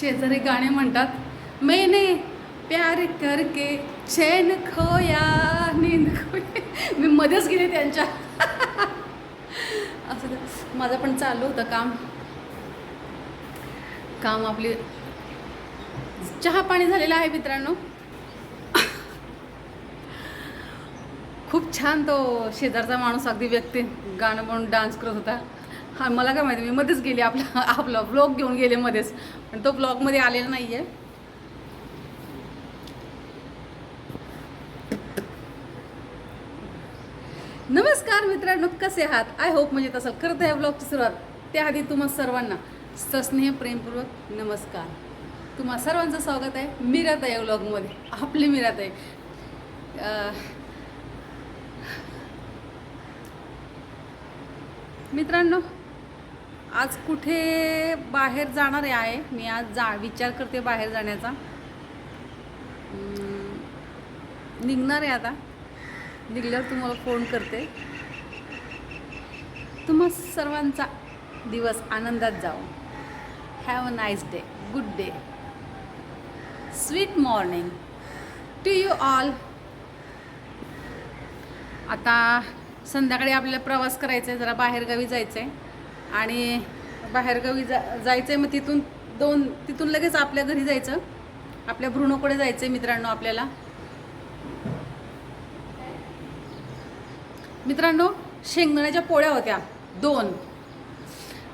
शेजारी गाणे म्हणतात मैने प्यार करके चैन खोया नींद खोया. मी मध्येच गेले त्यांच्या. असं माझं पण चालू होतं काम. काम आपली चहा पाणी झालेलं आहे मित्रांनो. खूप छान तो शेजारचा माणूस अगदी व्यक्ती. गाणं म्हणून डान्स करत होता. हा मला काय माहिती मी मध्येच गेले आपला आपला ब्लॉग घेऊन गेले मध्येच. पण तो ब्लॉगमध्ये आलेला नाही आहे नमस्कार मित्रांनो कसे आहात? आय होप म्हणजे तसं करत आहे ब्लॉगची सुरुवात त्याआधी तुम्हा सर्वांना सस्नेह प्रेमपूर्वक नमस्कार. तुम्हा सर्वांचं स्वागत आहे. मिरात आहे ब्लॉगमध्ये आपली मिरात आहे मित्रांनो आज कुठे बाहेर जाणार आहे? मी आज जा विचार करते बाहेर जाण्याचा. निघणार आहे आता. निघल्यावर तुम्हाला फोन करते. तुम्हा सर्वांचा दिवस आनंदात जाओ have a nice day good day sweet morning to you all आता संध्याकाळी आपल्याला प्रवास करायचा आहे जरा बाहेरगावी जायचं आहे आणि बाहेरगावी जा जायचं आहे मग तिथून दोन तिथून लगेच आपल्या घरी जायचं. आपल्या भ्रूणोकडे जायचं आहे मित्रांनो आपल्याला. मित्रांनो शेंगदाण्याच्या पोळ्या होत्या दोन.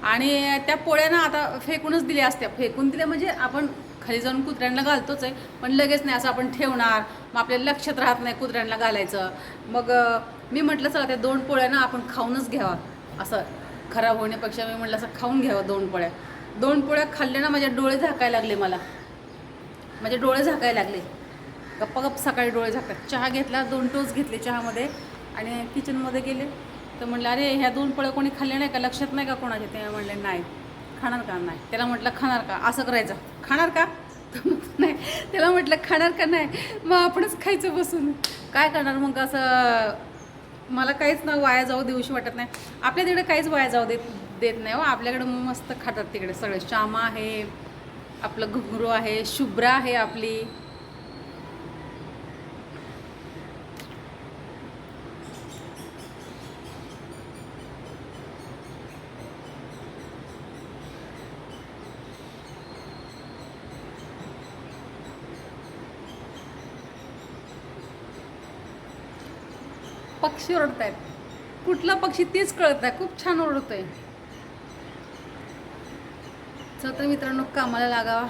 आणि त्या पोळ्यानं आता फेकूनच दिल्या असत्या. फेकून दिल्या म्हणजे आपण खाली जाऊन कुत्र्यांना घालतोच आहे पण लगेच नाही असं आपण ठेवणार. मग आपल्याला लक्षात राहत नाही कुत्र्यांना घालायचं. मग मी म्हटलं चला त्या दोन पोळ्यानं आपण खाऊनच घ्यावा असं. खराब होण्यापेक्षा मी म्हटलं असं खाऊन घ्यावं दोन पोळ्या. दोन पोळ्या खाल्ल्या ना माझ्या डोळे झाकायला लागले मला. माझे डोळे झाकायला लागले. गप्पा गप्प सकाळी डोळे झाकतात चहा घेतला दोन टोस घेतले चहामध्ये आणि किचनमध्ये गेले. तर म्हणलं अरे ह्या दोन पोळ्या कोणी खाल्ल्या नाही का? लक्षात नाही का कोणाचे ते म्हणले नाही. खाणार का? नाही. त्याला म्हटलं खाणार का? असं करायचं. खाणार का? तर मग नाही. त्याला म्हटलं खाणार का? नाही. मग आपणच खायचं बसून. काय करणार मग असं मला काहीच ना वाया जाऊ देऊशी वाटत नाही. आपल्या तिकडे काहीच वाया जाऊ देत देत नाही हो. आपल्याकडे मस्त खातात तिकडे सगळे. श्यामा आहे आपलं घुंगरू आहे शुभ्रा आहे आपली. पक्षी ओरडत आहेत कुठला पक्षी तेच कळत आहे खूप छान ओरडत आहे तर मित्रांनो कामाला लागावा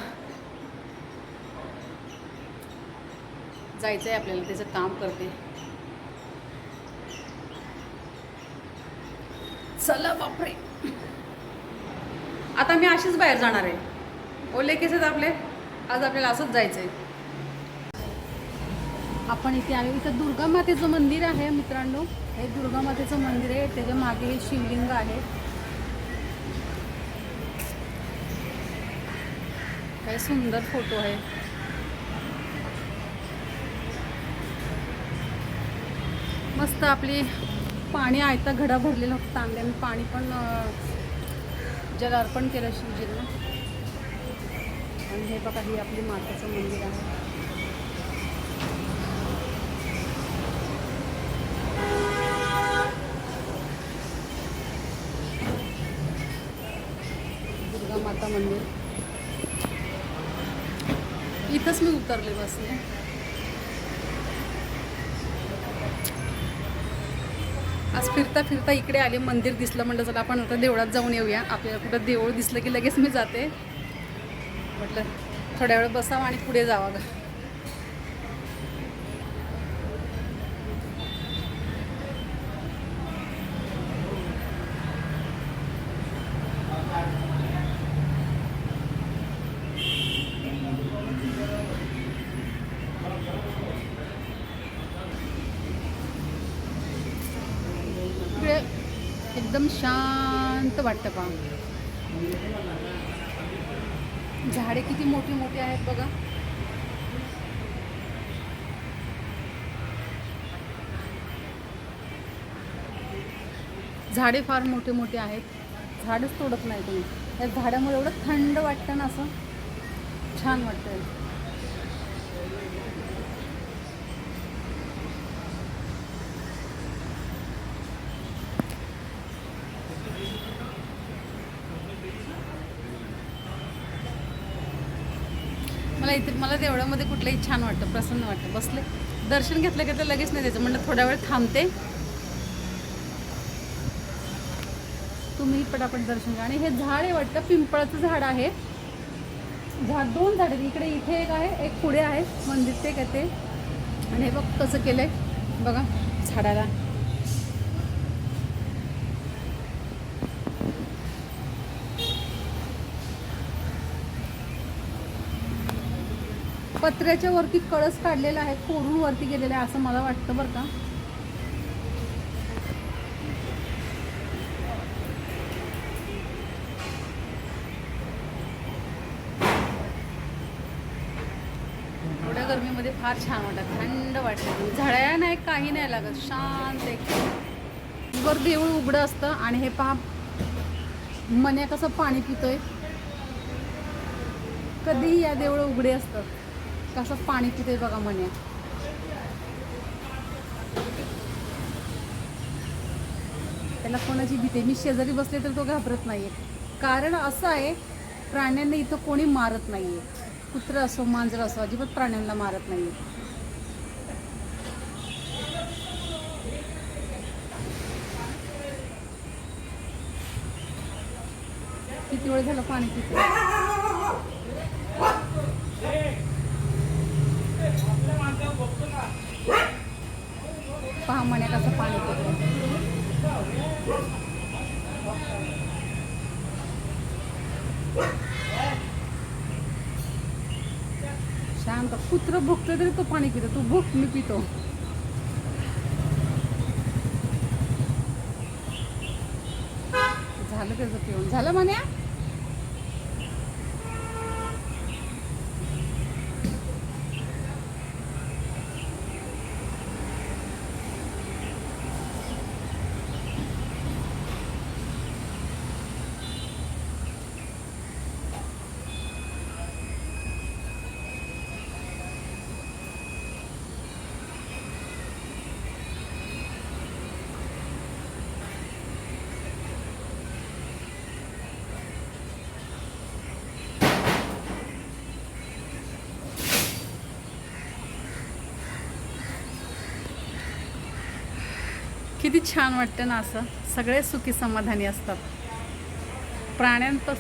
जायचं आहे आपल्याला त्याचं काम करते. चला बापरे. आता मी अशीच बाहेर जाणार आहे. ओले केस आहेत आपले. आज आपल्याला असंच जायचं आहे आपण इथे आलो. इथं दुर्गा मातेचं मंदिर आहे मित्रांनो. हे दुर्गा मातेचं मंदिर आहे. त्याच्यामागे हे शिवलिंग आहे. काय सुंदर फोटो आहे. मस्त आपली पाणी आयता घडा भरलेला होता तांब्याने पाणी पण अं, जल अर्पण केलं शिवजींना. आणि हे बघा ही आपली मातेचं मंदिर आहे. माता मंदिर. इथंच मी उतरले बसने आज फिरता फिरता इकडे आले मंदिर दिसलं म्हणलं चला आपण आता देवळात जाऊन येऊया. आपल्याला कुठं देऊळ दिसलं की लगेच मी जाते. म्हटलं थोड्या वेळ बसावं आणि पुढे जावं ग इकडे एकदम शांत वाटतं पहा. झाडे किती मोठी मोठी आहेत बघा. झाडे फार मोठे मोठे आहेत. झाडच तोडत नाही तुम्ही. त्या झाडामुळे एवढं थंड वाटतं ना असं? छान वाटतं मला इथे मला देवळामध्ये कुठलंही छान वाटतं प्रसन्न वाटतं. बसले. दर्शन घेतलं की तर लगेच नाही त्याचं म्हणलं थोडा वेळ थांबते. तुम्ही पटापट दर्शन घ्या. आणि हे झाड आहे वाटतं पिंपळाचं झाड आहे. झाड दोन झाड आहेत. इकडे इथे एक आहे एक पुढे आहे. मंदिर ते काय ते. आणि हे बघ कसं केलंय. बघा झाडाला. पत्र्याच्या वरती कळस काढलेला आहे कोरून वरती गेलेला आहे असं मला वाटतं बरं का. एवढ्या गरमीमध्ये फार छान वाटत थंड वाटतं. झळ्या नाही काही नाही लागत शांत एक वर देऊळ उघडं असतं आणि हे पहा मन्या कसं पाणी पितोय. कधीही या देवळं उघडे असतात. कसं पाणी पिते बघा म्हणे. त्याला कोणाची भीती मी शेजारी बसले तर तो घाबरत नाहीये. कारण असं आहे प्राण्यांना इथं कोणी मारत नाहीये. कुत्रं असो मांजर असो अजिबात प्राण्यांना मारत नाहीये. किती वेळ झालं पाणी पितो पहा म्हणे कसं पाणी शांत कुत्र भुकतं तरी तो पाणी पितो. तू भूक मी पितो. झालं त्याचं पिऊन झालं म्हण्या किती छान वाटतं ना असं. सगळे सुखी समाधानी असतात. प्राण्यांपास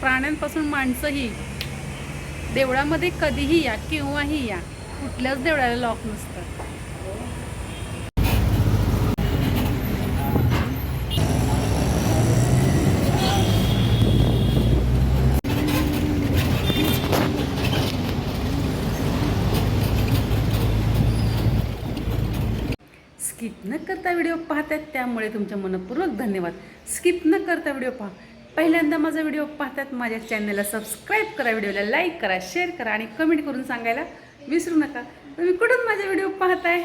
प्राण्यांपासून माणसंही देवळामध्ये कधीही या केव्हाही या कुठल्याच देवळाला लॉक नसतं स्किप न करता व्हिडिओ पाहतात त्यामुळे तुमच्या मनपूर्वक धन्यवाद. स्किप न करता व्हिडिओ पहा. पहिल्यांदा माझा व्हिडिओ पाहतात माझ्या चॅनलला सबस्क्राईब करा व्हिडिओला लाईक करा शेअर करा आणि कमेंट करून सांगायला विसरू नका. तुम्ही कुठून माझा व्हिडिओ पाहताय?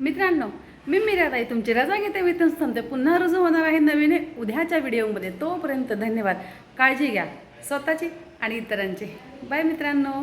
मित्रांनो मी मीराताई तुमची रजा घेते वेतन थांबते पुन्हा रुजू होणार आहे नवीन उद्याच्या व्हिडिओमध्ये. तोपर्यंत धन्यवाद. काळजी घ्या स्वतःची आणि इतरांची. बाय मित्रांनो.